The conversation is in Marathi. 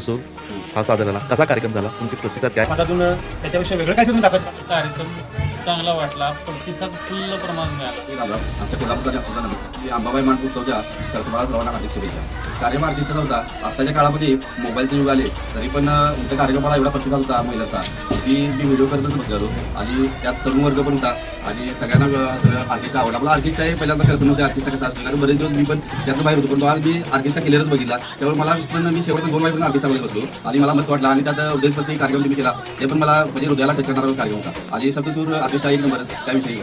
सप्तसूर हा सादर झाला कसा कार्यक्रम झाला? तुमचे प्रतिसाद काय? मधातून त्याच्यापेक्षा वेगळं काय तुम्ही दाखवायचं? कार्यक्रम चांगला वाटला. प्रतिसाद फुल्ल प्रमाणात मिळाला. आमच्या कोल्हापूरच्या सुद्धा नमस्कार. मी अंबाबाई मानपूरच्या सरतबाळा सर्वांना हार्दिक शुभेच्छा. कार्यक्रम आर्टिस्टचा होता. आत्ताच्या काळामध्ये मोबाईलचे युग आले तरी पण इथं कार्यक्रमाला एवढा प्रतिसाद होता महिलांचा. की मी व्हिडिओ करतच बसलेलो. आणि त्यात तरुण वर्ग पण होता. आणि सगळ्यांना सगळं आर्टिस्ट आवडला. आपला आर्टिस्ट आहे पहिल्यांदा कल्पना होती आर्टिस्टचा कसा असतो कारण बरेच दिवस मी पण त्यातून बाहेर होतो पण आज मी आर्किस्टा क्लिअरच बघितला. त्यामुळे मला पण मी शेवटचा दोन वाजेपर्यंत आर्किस्टामध्ये बसलो. आणि मला मस्त वाटला. आणि त्यात उद्देशपरची कार्यक्रम तुम्ही केला. ते पण मला म्हणजे हृदयाला टच करणारा कार्यक्रम होता. आणि सबसूर आर्टिस्ट एक नंबरच. त्याविषयी